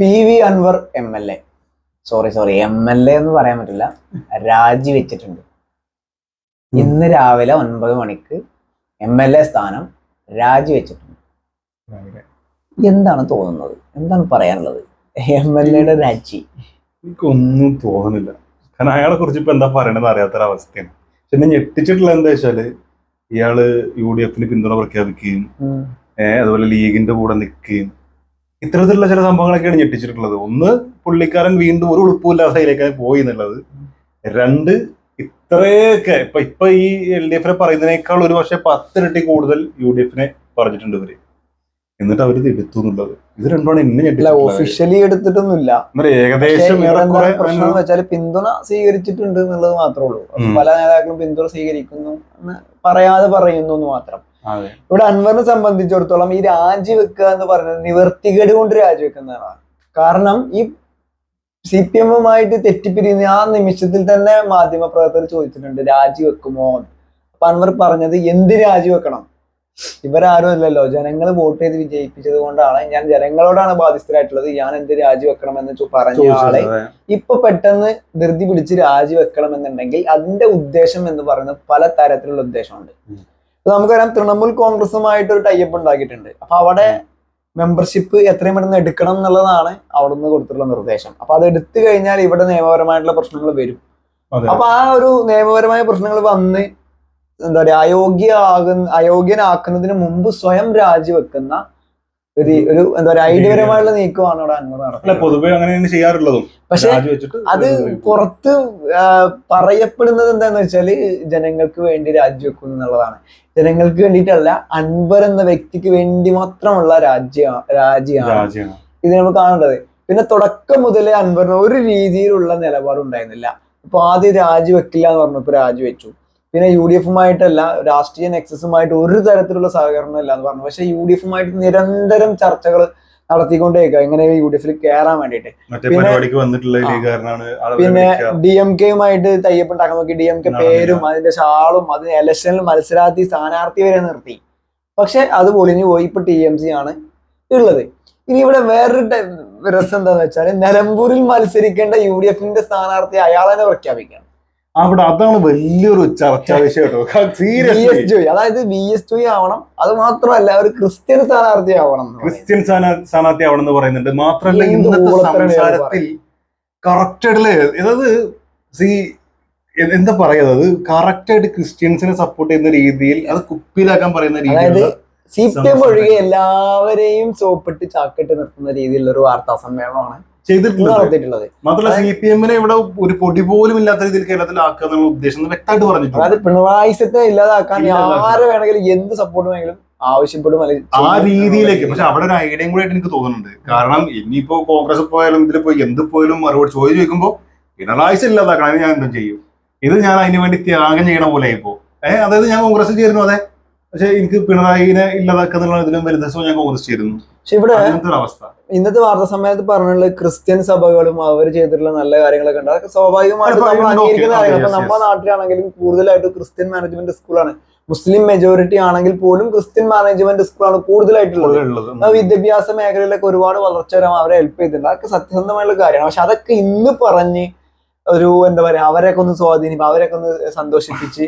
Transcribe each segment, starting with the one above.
P V Anvar M L A. Sorry sorry M L A എന്ന് പറയാൻ പറ്റില്ല. രാജിവെച്ചിട്ടുണ്ട് ഇന്ന് രാവിലെ ഒൻപത് മണിക്ക് എം എൽ എ സ്ഥാനം രാജിവെച്ചിട്ടുണ്ട് എന്താണ് തോന്നുന്നത്? എന്താണ് പറയാനുള്ളത്? എം എൽ എയുടെ രാജി. എനിക്കൊന്നും തോന്നുന്നില്ല. കാരണം അയാളെ കുറിച്ച് ഇപ്പൊ എന്താ പറയണെന്ന് അറിയാത്തൊരവസ്ഥയാണ്. പക്ഷെ എന്നെ ഞെട്ടിച്ചിട്ടുള്ള എന്താ വെച്ചാൽ ഇയാൾ യു ഡി എഫിന് പിന്തുണ പ്രഖ്യാപിക്കുകയും. അതുപോലെ ലീഗിന്റെ കൂടെ നിൽക്കുകയും ഇത്തരത്തിലുള്ള ചില സംഭവങ്ങളൊക്കെയാണ് ഞെട്ടിച്ചിട്ടുള്ളത്. ഒന്ന് പുള്ളിക്കാരൻ വീണ്ടും ഒരു ഉളുപ്പില്ലാത്ത അതിലേക്കാണ് പോയി എന്നുള്ളത്. രണ്ട് ഇത്രയൊക്കെ ഇപ്പൊ ഇപ്പൊ ഈ എൽ ഡി എഫിനെ പറയുന്നതിനേക്കാൾ ഒരു പക്ഷേ പത്തിരട്ടി കൂടുതൽ യു ഡി എഫിനെ പറഞ്ഞിട്ടുണ്ട് ഇവർ. എന്നിട്ട് അവർ എടുത്തു എന്നുള്ളത്. ഇത് രണ്ടുമാണ് എന്നെ ഒഫീഷ്യലി എടുത്തിട്ടൊന്നുമില്ല. ഏകദേശം പ്രശ്നം എന്ന് വെച്ചാൽ പിന്തുണ സ്വീകരിച്ചിട്ടുണ്ട് എന്നുള്ളത് മാത്രമേ ഉള്ളൂ. പല നേതാക്കളും പിന്തുണ സ്വീകരിക്കുന്നു എന്ന് പറയാതെ പറയുന്നു എന്ന് മാത്രം. ഇവിടെ അൻവറിനെ സംബന്ധിച്ചിടത്തോളം ഈ രാജിവെക്കുക എന്ന് പറയുന്നത് നിവർത്തികേട് കൊണ്ട് രാജിവെക്കുന്നതാണ് കാരണം ഈ സി പി എമ്മുമായിട്ട് തെറ്റിപ്പിരിയുന്ന ആ നിമിഷത്തിൽ തന്നെ മാധ്യമപ്രവർത്തകർ ചോദിച്ചിട്ടുണ്ട് രാജിവെക്കുമോ. അപ്പൊ അൻവർ പറഞ്ഞത് എന്ത് രാജിവെക്കണം ഇവരാരും അല്ലല്ലോ. ജനങ്ങൾ വോട്ട് ചെയ്ത് വിജയിപ്പിച്ചത് കൊണ്ടാണ് ഞാൻ ജനങ്ങളോടാണ് ബാധിതരായിട്ടുള്ളത് ഞാൻ എന്ത് രാജിവെക്കണം എന്ന് പറഞ്ഞ ആളെ ഇപ്പൊ പെട്ടെന്ന് ധൃതി പിടിച്ച് രാജിവെക്കണം എന്നുണ്ടെങ്കിൽ അതിന്റെ ഉദ്ദേശം എന്ന് പറയുന്നത് പല തരത്തിലുള്ള ഉദ്ദേശമുണ്ട് നമുക്കറിയാം തൃണമൂൽ കോൺഗ്രസുമായിട്ട് ഒരു ടൈപ്പ് ഉണ്ടാക്കിയിട്ടുണ്ട്. അപ്പൊ അവിടെ മെമ്പർഷിപ്പ് എത്രയും പെട്ടെന്ന് എടുക്കണം എന്നുള്ളതാണ് അവിടെ നിന്ന് കൊടുത്തിട്ടുള്ള നിർദ്ദേശം. അപ്പൊ അത് എടുത്തു കഴിഞ്ഞാൽ ഇവിടെ നിയമപരമായിട്ടുള്ള പ്രശ്നങ്ങൾ വരും. അപ്പൊ ആ ഒരു നിയമപരമായ പ്രശ്നങ്ങൾ വന്ന് എന്താ പറയാ അയോഗ്യ ആകുന്ന അയോഗ്യനാക്കുന്നതിന് മുമ്പ് സ്വയം രാജിവെക്കുന്ന ഒരു ഒരു എന്താ പറയാ ഐഡിയപരമായിട്ടുള്ള നീക്കമാണ് അൻവർ നടത്തുന്നത് പൊതുവെ അങ്ങനെയാണ് ചെയ്യാറുള്ളതും. പക്ഷെ അത് പുറത്ത് പറയപ്പെടുന്നത് എന്താന്ന് വെച്ചാൽ ജനങ്ങൾക്ക് വേണ്ടി രാജിവെക്കുന്നു എന്നുള്ളതാണ്. ജനങ്ങൾക്ക് വേണ്ടിയിട്ടല്ല അൻവർ എന്ന വ്യക്തിക്ക് വേണ്ടി മാത്രമുള്ള രാജ്യ രാജ്യമാണ് ഇത് നമ്മൾ കാണേണ്ടത്. പിന്നെ തുടക്കം മുതലേ അൻവറിന് ഒരു രീതിയിലുള്ള നിലപാടുണ്ടായിരുന്നില്ല. അപ്പൊ ആദ്യം രാജിവെക്കില്ല എന്ന് പറഞ്ഞപ്പോ രാജിവെച്ചു പിന്നെ യു ഡി എഫുമായിട്ടല്ല രാഷ്ട്രീയ നെക്സസുമായിട്ട് ഒരു തരത്തിലുള്ള സഹകരണം ഇല്ല എന്ന് പറഞ്ഞു. പക്ഷെ യു ഡി എഫുമായിട്ട് നിരന്തരം ചർച്ചകൾ നടത്തിക്കൊണ്ടേക്കുക എങ്ങനെ യു ഡി എഫിൽ കയറാൻ വേണ്ടിയിട്ട് പിന്നെ-. ഡി എം കെയുമായിട്ട് തയ്യപ്പുണ്ടാക്കാൻ നോക്കി. ഡി എം കെ പേരും അതിന്റെ ഷാളും അതിന് ഇലക്ഷനിൽ മത്സരാർത്ഥി സ്ഥാനാർത്ഥി വരെ നിർത്തി. പക്ഷെ അത് പൊളിഞ്ഞു പോയി. ഇപ്പൊ ടി എം സി ആണ് ഉള്ളത്. ഇനി ഇവിടെ വേറൊരു രസം എന്താന്ന് വെച്ചാൽ നിലമ്പൂരിൽ മത്സരിക്കേണ്ട യു ഡി എഫിന്റെ സ്ഥാനാർത്ഥി അയാൾ തന്നെ പ്രഖ്യാപിക്കണം. അവിടെ അതാണ് വലിയൊരു ചർച്ചാ വിഷയം കേട്ടോ അതായത് വി എസ് ആവണം. അത് മാത്രമല്ല ഒരു ക്രിസ്ത്യൻ സ്ഥാനാർത്ഥി ആവണം ക്രിസ്ത്യൻ സ്ഥാനാർത്ഥി ആവണം എന്ന് പറയുന്നുണ്ട്. മാത്രമല്ല ഇന്നത്തെ സംസാരത്തിൽ കറക്റ്റ് അതായത് സി എന്താ പറയുന്നത് അത്? കറക്റ്റ് ആയിട്ട് ക്രിസ്ത്യൻസിനെ സപ്പോർട്ട് ചെയ്യുന്ന രീതിയിൽ അത് കുപ്പിയിലാക്കാൻ പറയുന്ന രീതിയിൽ സി പി എം ഒഴികെ എല്ലാവരെയും സോപ്പിട്ട് ചാക്കിട്ട് നിർത്തുന്ന രീതിയിലുള്ള ഒരു വാർത്താ സമ്മേളനമാണ് നടത്തിയിട്ടുള്ളത് മാത്രമല്ല സി പി എമ്മിനെ ഇവിടെ ഒരു പൊടി പോലും ഇല്ലാത്ത രീതിയിൽ കേരളത്തിൽ ആക്കുക എന്നുള്ള ഉദ്ദേശം വ്യക്തമായിട്ട് പറഞ്ഞിട്ടുണ്ട്. അതായത് പിണറായിസത്തെ ഇല്ലാതാക്കാൻ. ആരെ വേണമെങ്കിലും എന്ത് സപ്പോർട്ട് വേണമെങ്കിലും ആവശ്യപ്പെടും ആ രീതിയിലേക്ക്. പക്ഷെ അവിടെ ഒരു ഐഡിയയും കൂടെ ആയിട്ട് എനിക്ക് തോന്നുന്നുണ്ട്. കാരണം ഇനിയിപ്പോ കോൺഗ്രസ് പോയാലും ഇതിൽ പോയി എന്ത് പോയാലും മറുപടി ചോദ്യം ചോദിക്കുമ്പോ പിണറായി ഇല്ലാതാക്കണം. ഞാൻ എന്തും ചെയ്യും? ഇത് ഞാൻ അതിനു വേണ്ടി ത്യാഗം ചെയ്യണ പോലെ ഇപ്പോ. ഏഹ് അതായത് ഞാൻ കോൺഗ്രസ് ചേരുന്നു അതെ. പക്ഷെ എനിക്ക് പിണറായിനെ ഇല്ലാതാക്കുക ഇതിലും വലുത് സോ ഞാൻ കോൺഗ്രസ് ചേരുന്നു. പക്ഷെ ഇവിടെ അവസ്ഥ. ഇന്നത്തെ വാർത്താ സമയത്ത് പറഞ്ഞുള്ള ക്രിസ്ത്യൻ സഭകളും അവർ ചെയ്തിട്ടുള്ള നല്ല കാര്യങ്ങളൊക്കെ ഉണ്ട്. അതൊക്കെ സ്വാഭാവികമായിട്ട് നമ്മൾ അംഗീകരിക്കുന്ന കാര്യങ്ങൾ നമ്മുടെ. നാട്ടിലാണെങ്കിലും കൂടുതലായിട്ട് ക്രിസ്ത്യൻ മാനേജ്മെന്റ് സ്കൂളാണ് മുസ്ലിം മെജോറിറ്റി ആണെങ്കിൽ പോലും ക്രിസ്ത്യൻ മാനേജ്മെന്റ് സ്കൂളാണ് കൂടുതലായിട്ടുള്ളത്. ആ വിദ്യാഭ്യാസ മേഖലയിലൊക്കെ ഒരുപാട് വളർച്ച വരാൻ അവരെ ഹെൽപ്പ് ചെയ്തിട്ടുണ്ട്. അതൊക്കെ സത്യസന്ധമായുള്ള കാര്യമാണ്. പക്ഷെ അതൊക്കെ ഇന്ന് പറഞ്ഞ് ഒരു എന്താ പറയാ അവരെയൊക്കെ ഒന്ന് സ്വാധീനിക്കും അവരെയൊക്കെ ഒന്ന് സന്തോഷിപ്പിച്ച്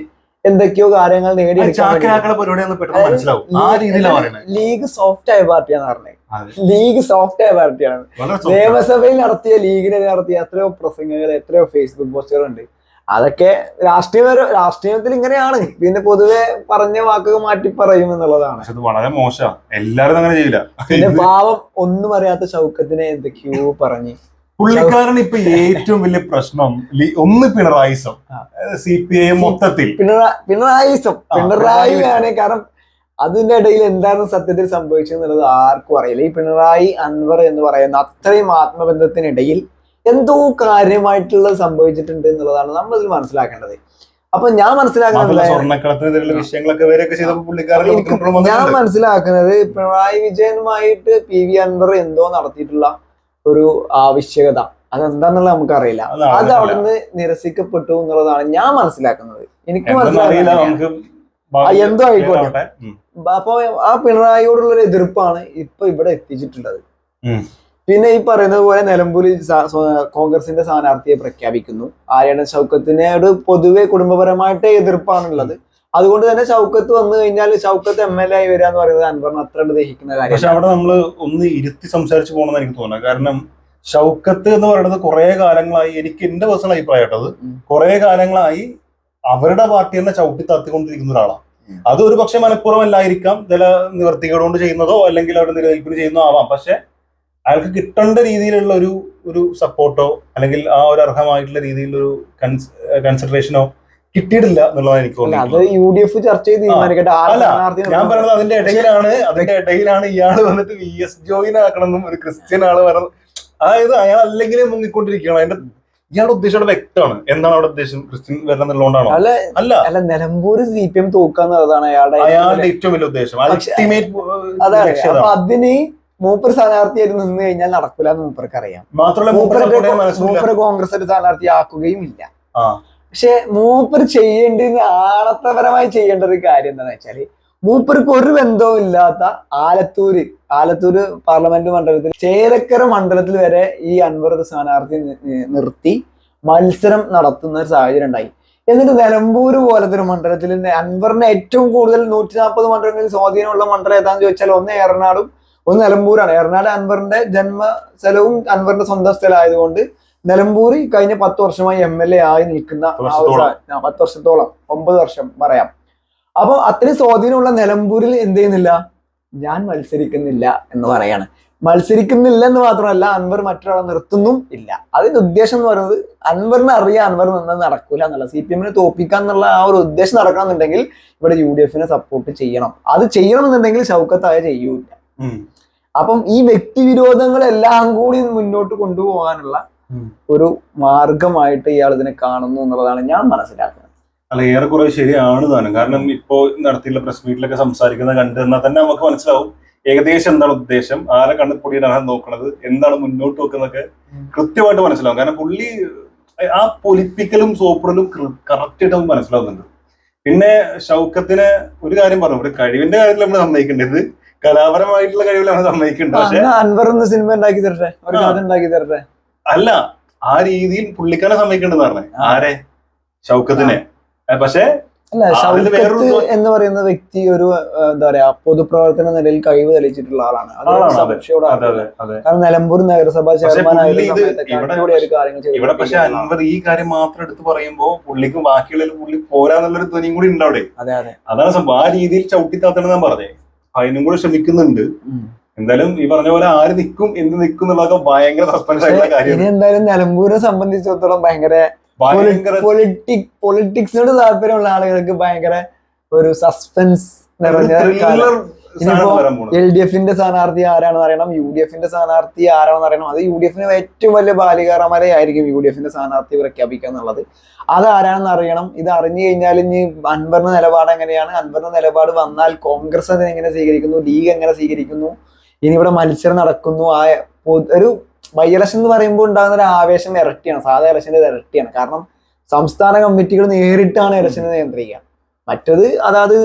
എന്തൊക്കെയോ കാര്യങ്ങൾ നേടിയെടുക്കാൻ ലീഗ് സോഫ്റ്റ് ആയ പാർട്ടിയാണ് പറഞ്ഞത്. ലീഗ് സോഫ്റ്റ് ആയ പാർട്ടിയാണ്. ആണ്. നിയമസഭയിൽ നടത്തിയ ലീഗിനെ നടത്തിയ എത്രയോ പ്രസംഗങ്ങൾ എത്രയോ ഫേസ്ബുക്ക് പോസ്റ്റുകൾ ഉണ്ട് അതൊക്കെ രാഷ്ട്രീയപര രാഷ്ട്രീയത്തിൽ ഇങ്ങനെയാണ്. പിന്നെ പൊതുവെ പറഞ്ഞ വാക്കുകൾ മാറ്റി പറയും എന്നുള്ളതാണ്. അത് വളരെ മോശമാണ്. എല്ലാരും അങ്ങനെ ചെയ്യില്ല. പിന്നെ പാവം ഒന്നും അറിയാത്ത ചൗക്കത്തിനെ എന്തൊക്കെയോ പറഞ്ഞ്. പുള്ളിക്കാരൻ ഇപ്പൊ ഏറ്റവും വലിയ പ്രശ്നം ഒന്ന് പിണറായിസം. സി പി ഐ മൊത്തത്തിൽ. പിണറായിസം. പിണറായിയാണ് പിണറായി പിണറായി കാരണം അതിന്റെ ഇടയിൽ എന്താണ് സത്യത്തിൽ സംഭവിച്ചെന്നുള്ളത് ആർക്കും അറിയില്ല. ഈ പിണറായി അൻവർ എന്ന് പറയുന്ന അത്രയും ആത്മബന്ധത്തിനിടയിൽ എന്തോ കാര്യമായിട്ടുള്ളത് സംഭവിച്ചിട്ടുണ്ട് എന്നുള്ളതാണ് നമ്മൾ ഇതിൽ മനസ്സിലാക്കേണ്ടത്. അപ്പൊ ഞാൻ മനസ്സിലാക്കുന്നത് ഞാൻ മനസ്സിലാക്കുന്നത് പിണറായി വിജയനുമായിട്ട് പി വി അൻവർ എന്തോ നടത്തിയിട്ടുള്ള ഒരു ആവശ്യകത. അതെന്താന്നുള്ളത് നമുക്കറിയില്ല. അത്. അവിടുന്ന് നിരസിക്കപ്പെട്ടു എന്നുള്ളതാണ് ഞാൻ മനസ്സിലാക്കുന്നത്. എനിക്ക് മനസ്സിലായില്ല നമുക്ക് എന്തോ ആയിക്കോട്ടെ. അപ്പൊ ആ പിണറായിയോടുള്ള ഒരു എതിർപ്പാണ് ഇപ്പൊ ഇവിടെ എത്തിച്ചിട്ടുള്ളത്. പിന്നെ ഈ പറയുന്നത് പോലെ നിലമ്പൂരിൽ കോൺഗ്രസിന്റെ സ്ഥാനാർത്ഥിയെ പ്രഖ്യാപിക്കുന്നു. ആര്യാടൻ ചൗക്കത്തിനോട് പൊതുവെ കുടുംബപരമായിട്ട് എതിർപ്പാണുള്ളത്. അതുകൊണ്ട് തന്നെ ഷൗക്കത്ത് വന്നു കഴിഞ്ഞാൽ ഷൗക്കത്ത് എം എൽ എ ആയി വരിക എന്ന് പറയുന്നത് അൻവറിന് അത്ര ദഹിക്കുന്ന കാര്യം പക്ഷെ അവിടെ നമ്മൾ ഒന്ന് ഇരുത്തി സംസാരിച്ചു പോകണമെന്ന് എനിക്ക് തോന്നുന്നത് കാരണം ഷൗക്കത്ത് എന്ന് പറയുന്നത് കുറെ കാലങ്ങളായി എനിക്ക് എന്റെ പേഴ്സണൽ അഭിപ്രായം കേട്ടത് കുറെ കാലങ്ങളായി അവരുടെ പാർട്ടി തന്നെ ചവിട്ടി താത്തിക്കൊണ്ടിരിക്കുന്ന ഒരാളാണ്. അത് ഒരു പക്ഷെ മനഃപൂർവം അല്ലായിരിക്കാം ചില നിവർത്തികൾ കൊണ്ട് ചെയ്യുന്നതോ അല്ലെങ്കിൽ അവരുടെ നിലനിൽപ്പിന് ചെയ്യുന്നതോ ആവാം. പക്ഷെ അയാൾക്ക് കിട്ടേണ്ട രീതിയിലുള്ള ഒരു ഒരു സപ്പോർട്ടോ അല്ലെങ്കിൽ ആ ഒരു അർഹമായിട്ടുള്ള രീതിയിലുള്ള ഒരു കൺസിഡറേഷനോ കിട്ടിയിട്ടില്ല എന്നുള്ളതാണ് എനിക്ക് അത് തോന്നുന്നത് യു ഡി എഫ് ചർച്ച ചെയ്ത് അല്ല, ഞാൻ പറയുന്നത് അതിന്റെ ഇടയിലാണ് അതിന്റെ ഇടയിലാണ് ഇയാൾ വന്നിട്ട് വി എസ് ജോയിൻ ആക്കണമെന്നും ഒരു ക്രിസ്ത്യൻ ആൾ പറയുന്നത് അതായത് അയാൾ അല്ലെങ്കിലേ മുങ്ങിക്കൊണ്ടിരിക്കുകയാണ്. അതിന്റെ ഇയാളുടെ ഉദ്ദേശം അവിടെ വ്യക്തമാണ്. എന്താണ് അവിടെ ഉദ്ദേശം? ക്രിസ്ത്യൻ വരണം എന്നുള്ളതുകൊണ്ടാണോ? അല്ല അല്ല. നിലമ്പൂർ സി പി എം തോക്കാന്നുള്ളതാണ് അയാളുടെ അയാളുടെ ഏറ്റവും വലിയ ഉദ്ദേശം. അതാണ്. അപ്പൊ അതിന് മൂപ്പർ സ്ഥാനാർത്ഥിയായിട്ട് നിന്ന് കഴിഞ്ഞാൽ നടക്കില്ല എന്ന് മൂപ്പർക്ക് അറിയാം മാത്രമല്ല മൂപ്പര് കോൺഗ്രസ് ഒരു സ്ഥാനാർത്ഥി ആക്കുകയും ഇല്ല. പക്ഷെ മൂപ്പർ ചെയ്യേണ്ടിന്ന് ആളത്തപരമായി ചെയ്യേണ്ട ഒരു കാര്യം എന്താന്ന് വെച്ചാൽ മൂപ്പർക്ക് ഒരു ബന്ധവും ഇല്ലാത്ത ആലത്തൂര് ആലത്തൂര് പാർലമെന്റ് മണ്ഡലത്തിൽ ചേലക്കര മണ്ഡലത്തിൽ വരെ ഈ അൻവർ സ്ഥാനാർത്ഥി നിർത്തി മത്സരം നടത്തുന്ന ഒരു സാഹചര്യം ഉണ്ടായി. എന്നിട്ട് നിലമ്പൂര് പോലത്തെ ഒരു മണ്ഡലത്തിൽ അൻവറിന് ഏറ്റവും കൂടുതൽ നൂറ്റി നാൽപ്പത് മണ്ഡലങ്ങളിൽ സ്വാധീനമുള്ള മണ്ഡലം ഏതാന്ന് ചോദിച്ചാൽ ഒന്ന് എറണാടും ഒന്ന് നിലമ്പൂരാണ്. എറണാട് അൻവറിന്റെ ജന്മ സ്ഥലവും അൻവറിന്റെ സ്വന്തം സ്ഥലമായതുകൊണ്ട് നിലമ്പൂർ കഴിഞ്ഞ പത്ത് വർഷമായി എം എൽ എ ആയി നിൽക്കുന്ന പത്ത് വർഷത്തോളം. ഒമ്പത് വർഷം പറയാം. അപ്പൊ അത്രയും സ്വാധീനമുള്ള നിലമ്പൂരിൽ എന്ത് ചെയ്യുന്നില്ല? ഞാൻ മത്സരിക്കുന്നില്ല എന്ന് പറയാണ്. മത്സരിക്കുന്നില്ല എന്ന് മാത്രമല്ല അൻവർ മറ്റൊരാളെ നിർത്തുന്നും ഇല്ല. അതിന്റെ ഉദ്ദേശം എന്ന് പറയുന്നത് അൻവറിനെ അറിയാം അൻവർ നിന്നത് നടക്കൂല എന്നുള്ള സി പി എമ്മിനെ തോപ്പിക്കാൻ എന്നുള്ള ആ ഒരു ഉദ്ദേശം നടക്കണമെന്നുണ്ടെങ്കിൽ ഇവിടെ യു ഡി എഫിനെ സപ്പോർട്ട് ചെയ്യണം. അത് ചെയ്യണമെന്നുണ്ടെങ്കിൽ ഷൗക്കത്തായ ചെയ്യൂല. അപ്പം ഈ വ്യക്തിവിരോധങ്ങളെല്ലാം കൂടി മുന്നോട്ട് കൊണ്ടുപോകാനുള്ള. ഒരു മാർഗമായിട്ട് ഇയാൾ ഇതിനെ കാണുന്നു എന്നുള്ളതാണ് ഞാൻ മനസ്സിലാക്കുന്നത്. അല്ല ഏറെക്കുറെ ശരിയാണ് താനും. കാരണം ഇപ്പോ നടത്തിയുള്ള പ്രസ് മീറ്റിലൊക്കെ സംസാരിക്കുന്നത് കണ്ട് എന്നാൽ തന്നെ നമുക്ക് മനസ്സിലാവും ഏകദേശം എന്താണ് ഉദ്ദേശം ആരെ കണ്ണുപൊടിയിലാണ് നോക്കുന്നത് എന്താണ് മുന്നോട്ട് വെക്കുന്നതൊക്കെ കൃത്യമായിട്ട് മനസ്സിലാവും. കാരണം പുള്ളി ആ പൊലിപ്പിക്കലും സോപ്പിടലും കറക്റ്റ് ആയിട്ട് നമുക്ക് മനസ്സിലാവുന്നുണ്ട്. പിന്നെ ഷൗക്കത്തിന് ഒരു കാര്യം പറഞ്ഞു ഒരു കഴിവിന്റെ കാര്യത്തിൽ നമ്മൾ സമ്മതിക്കേണ്ടത് കലാപരമായിട്ടുള്ള കഴിവിലാണ് സമ്മതിക്കേണ്ടത്. അൻവർ എന്ന സിനിമ ഉണ്ടാക്കി തരട്ടെ? ഒരു. കഥ ഉണ്ടാക്കി തരട്ടെ? അല്ല ആ രീതിയിൽ പുള്ളിക്കാരെ സമ്മതിക്കേണ്ടത് പറഞ്ഞേ. ആരെ? ഷൗക്കത്തിനെ. പക്ഷെ എന്ന് പറയുന്ന വ്യക്തി ഒരു എന്താ പറയാ പൊതുപ്രവർത്തന നിലയിൽ കഴിവ് തെളിയിച്ചിട്ടുള്ള ആളാണ്. കാരണം നിലമ്പൂർ നഗരസഭ ഇവിടെ പക്ഷെ അൻവർ ഈ കാര്യം മാത്രം എടുത്ത് പറയുമ്പോ പുള്ളിക്കും ബാക്കിയുള്ള പുള്ളി പോരാന്നുള്ളൊരു ധ്വനിയും കൂടി ഉണ്ട് അവിടെ. അതെ അതെ. അതാണ് സംഭവം. ആ രീതിയിൽ ചവിട്ടിത്താത്തണെന്ന് ഞാൻ പറഞ്ഞേ. അതിനും കൂടെ ശ്രമിക്കുന്നുണ്ട്. എന്തായാലും ഈ പറഞ്ഞ പോലെ ആര് നിൽക്കും എന്ത് നിൽക്കും എന്നുള്ളതൊക്കെ ഭയങ്കര സസ്പെൻസ് ആയിട്ടുള്ള ഇനി എന്തായാലും നിലമ്പൂരെ സംബന്ധിച്ചിടത്തോളം ഭയങ്കര പൊളിറ്റിക് പൊളിറ്റിക്സിനോട് താല്പര്യമുള്ള ആളുകൾക്ക് ഭയങ്കര ഒരു സസ്പെൻസ് നിറഞ്ഞ ഇനിയിപ്പോ എൽ ഡി എഫിന്റെ സ്ഥാനാർത്ഥി ആരാണെന്ന് അറിയണം യു ഡി എഫിന്റെ സ്ഥാനാർത്ഥി ആരാണെന്ന് അറിയണം. അത് യു ഡി എഫിന് ഏറ്റവും വലിയ ബാലികാറമരയായിരിക്കും യു ഡി എഫിന്റെ സ്ഥാനാർത്ഥി പ്രഖ്യാപിക്കുക എന്നുള്ളത്. അത് ആരാണെന്ന് അറിയണം. ഇത് അറിഞ്ഞു കഴിഞ്ഞാൽ ഇനി അൻവറിന്റെ നിലപാട് എങ്ങനെയാണ്? അൻവറിന്റെ നിലപാട് വന്നാൽ കോൺഗ്രസ് അതിനെങ്ങനെ സ്വീകരിക്കുന്നു? ലീഗ് എങ്ങനെ സ്വീകരിക്കുന്നു? ഇനി ഇവിടെ മത്സരം നടക്കുന്നു. ആ ഒരു ബൈ ഇലക്ഷൻ എന്ന് പറയുമ്പോൾ ഉണ്ടാകുന്ന ഒരു ആവേശം ഇരട്ടിയാണ്. സാധാ ഇലക്ഷന്റെ ഇരട്ടിയാണ്. കാരണം സംസ്ഥാന കമ്മിറ്റികൾ നേരിട്ടാണ് ഇലക്ഷനെ നിയന്ത്രിക്കുക. മറ്റത് അതായത്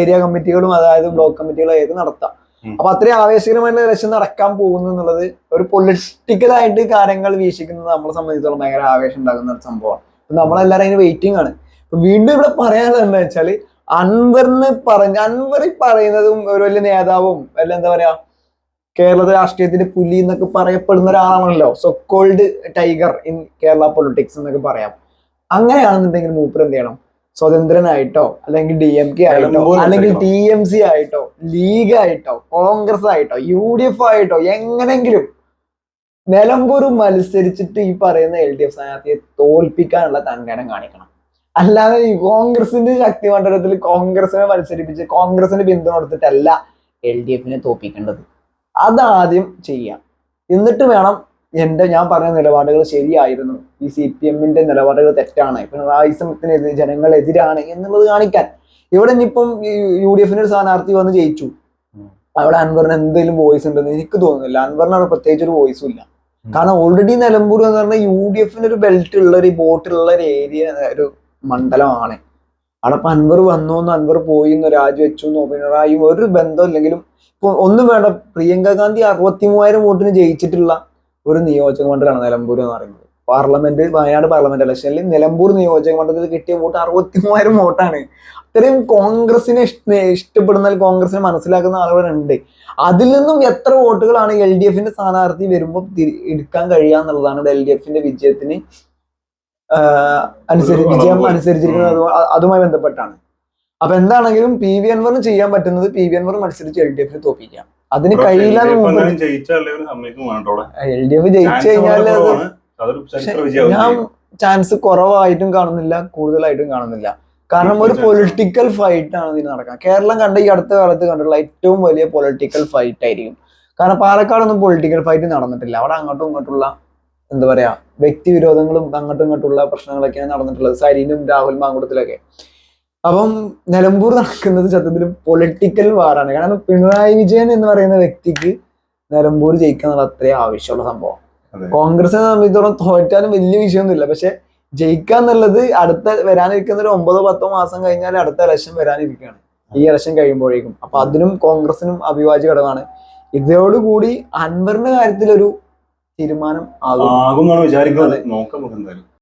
ഏരിയ കമ്മിറ്റികളും അതായത് ബ്ലോക്ക് കമ്മിറ്റികളും ഏത് നടത്താം. അപ്പൊ അത്രയും ആവേശകരമായിട്ടുള്ള ഇലക്ഷൻ നടക്കാൻ പോകുന്നു എന്നുള്ളത് ഒരു പൊളിറ്റിക്കലായിട്ട് കാര്യങ്ങൾ വീക്ഷിക്കുന്നത് നമ്മളെ സംബന്ധിച്ചിടത്തോളം ഭയങ്കര ആവേശം ഉണ്ടാകുന്ന ഒരു സംഭവമാണ്. നമ്മളെല്ലാവരും അതിന് വെയിറ്റിംഗ് ആണ്. വീണ്ടും ഇവിടെ പറയാനുള്ളത് എന്താ വെച്ചാൽ അൻവറിന് പറഞ്ഞ അൻവർ പറയുന്നതും ഒരു വലിയ നേതാവും അല്ല എന്താ പറയാ കേരള രാഷ്ട്രീയത്തിന്റെ പുലി എന്നൊക്കെ പറയപ്പെടുന്ന ഒരാളാണല്ലോ. So called tiger in Kerala politics എന്നൊക്കെ പറയാം. അങ്ങനെയാണെന്നുണ്ടെങ്കിൽ മൂപ്പർ എന്ത് ചെയ്യണം? സ്വതന്ത്രനായിട്ടോ അല്ലെങ്കിൽ ഡി എം കെ ആയിട്ടോ അല്ലെങ്കിൽ. ടി എം സി ആയിട്ടോ ലീഗ് ആയിട്ടോ കോൺഗ്രസ് ആയിട്ടോ യു ഡി എഫ് ആയിട്ടോ എങ്ങനെങ്കിലും നിലമ്പൂർ മത്സരിച്ചിട്ട് ഈ പറയുന്ന എൽ ഡി എഫ് സ്ഥാനാർത്ഥിയെ തോൽപ്പിക്കാനുള്ള തങ്കടം കാണിക്കണം. അല്ലാതെ ഈ കോൺഗ്രസിന്റെ ശക്തി മണ്ഡലത്തിൽ കോൺഗ്രസിനെ മത്സരിപ്പിച്ച് കോൺഗ്രസിന് പിന്തുണ കൊടുത്തിട്ടല്ല എൽ ഡി എഫിനെ തോൽപ്പിക്കേണ്ടത്. അതാദ്യം ചെയ്യാം. എന്നിട്ട് വേണം എന്റെ ഞാൻ പറഞ്ഞ നിലപാടുകൾ ശരിയായിരുന്നു. ഈ സി പി എമ്മിന്റെ നിലപാടുകൾ തെറ്റാണ്. പിണറായിസമത്തിനെതിരെ ജനങ്ങളെതിരാണ് എന്നുള്ളത് കാണിക്കാൻ. ഇവിടെ ഇനിയിപ്പം യു ഡി എഫിന് ഒരു സ്ഥാനാർത്ഥി വന്ന് ജയിച്ചു. അവിടെ അൻവറിന് എന്തെങ്കിലും വോയിസ് ഉണ്ടെന്ന് എനിക്ക് തോന്നുന്നില്ല. അൻവറിന് അവിടെ പ്രത്യേകിച്ച് ഒരു വോയിസും ഇല്ല. കാരണം ഓൾറെഡി നിലമ്പൂർ എന്ന് പറഞ്ഞാൽ യു ഡി എഫിന് ഒരു ബെൽറ്റ് ഉള്ള ഒരു ബോട്ടുള്ള ഒരു ഏരിയ ഒരു മണ്ഡലമാണ്. അവിടെ ഇപ്പൊ അൻവർ വന്നോന്ന് അൻവർ പോയി എന്ന് രാജിവെച്ചു എന്നോ പിണറായി ഒരു ബന്ധം ഇല്ലെങ്കിലും ഇപ്പൊ ഒന്നും വേണ്ട. പ്രിയങ്ക ഗാന്ധി അറുപത്തി മൂവായിരം വോട്ടിന് ജയിച്ചിട്ടുള്ള ഒരു നിയോജക മണ്ഡലമാണ് നിലമ്പൂർ എന്ന് പറയുന്നത്. പാർലമെന്റ് വയനാട് പാർലമെന്റ് ഇലക്ഷനിൽ നിലമ്പൂർ നിയോജക മണ്ഡലത്തിൽ കിട്ടിയ വോട്ട് അറുപത്തി മൂവായിരം വോട്ടാണ്. അത്രയും കോൺഗ്രസിനെ ഇഷ്ടപ്പെടുന്ന കോൺഗ്രസിനെ മനസ്സിലാക്കുന്ന ആളുകളുണ്ട് അതിൽ നിന്നും എത്ര വോട്ടുകളാണ് എൽ ഡി എഫിന്റെ സ്ഥാനാർത്ഥി വരുമ്പോൾ എടുക്കാൻ കഴിയുക എന്നുള്ളതാണ് എൽ ഡി എഫിന്റെ വിജയത്തിന് അനുസരിച്ച് വിജയം. അനുസരിച്ചിരിക്കുന്നത് അതുമായി ബന്ധപ്പെട്ടാണ്. അപ്പൊ എന്താണെങ്കിലും പി വി അൻവറിന് ചെയ്യാൻ പറ്റുന്നത് പി വി അൻവർ മത്സരിച്ച് എൽ ഡി എഫിന് തോപ്പിക്കാം അതിന് കഴിയില്ല എൽ ഡി എഫ് ജയിച്ചു കഴിഞ്ഞാൽ ഞാൻ ചാൻസ് കുറവായിട്ടും കാണുന്നില്ല കൂടുതലായിട്ടും കാണുന്നില്ല. കാരണം ഒരു പൊളിറ്റിക്കൽ ഫൈറ്റ് ആണ് ഇതിന് നടക്കുക കേരളം കണ്ട ഈ അടുത്ത കാലത്ത് കണ്ടിട്ടുള്ള ഏറ്റവും വലിയ പൊളിറ്റിക്കൽ ഫൈറ്റ് ആയിരിക്കും. കാരണം പാലക്കാടൊന്നും പൊളിറ്റിക്കൽ ഫൈറ്റ് നടന്നിട്ടില്ല. അവിടെ അങ്ങോട്ടും ഇങ്ങോട്ടുള്ള എന്താ പറയാ വ്യക്തി വിരോധങ്ങളും അങ്ങോട്ടും ഇങ്ങോട്ടുള്ള പ്രശ്നങ്ങളൊക്കെയാണ് നടന്നിട്ടുള്ളത്. സരീനും രാഹുൽ മാങ്കുടത്തിലൊക്കെ അപ്പം നിലമ്പൂർ നടക്കുന്നത് സത്യത്തിൽ പൊളിറ്റിക്കൽ വാറാണ് കാരണം പിണറായി വിജയൻ എന്ന് പറയുന്ന വ്യക്തിക്ക് നിലമ്പൂർ ജയിക്കുക എന്നുള്ള അത്രയും ആവശ്യമുള്ള സംഭവം. കോൺഗ്രസിനെ സംബന്ധിച്ചിടത്തോളം തോറ്റാലും വലിയ വിഷയമൊന്നുമില്ല. പക്ഷെ ജയിക്കുക എന്നുള്ളത് അടുത്ത വരാനിരിക്കുന്ന ഒരു ഒമ്പതോ പത്തോ മാസം കഴിഞ്ഞാൽ അടുത്ത ഇലക്ഷൻ വരാനിരിക്കുകയാണ്. ഈ ഇലക്ഷൻ കഴിയുമ്പോഴേക്കും. അപ്പൊ അതിനും കോൺഗ്രസിനും അഭിവാജ്യ ഘടകമാണ് ഇതോടുകൂടി അൻവറിന്റെ കാര്യത്തിൽ ഒരു തീരുമാനം ആകും. ആകും എന്നാണ് വിചാരിക്കുന്നത്. നോക്കാം നമുക്ക് എന്തായാലും.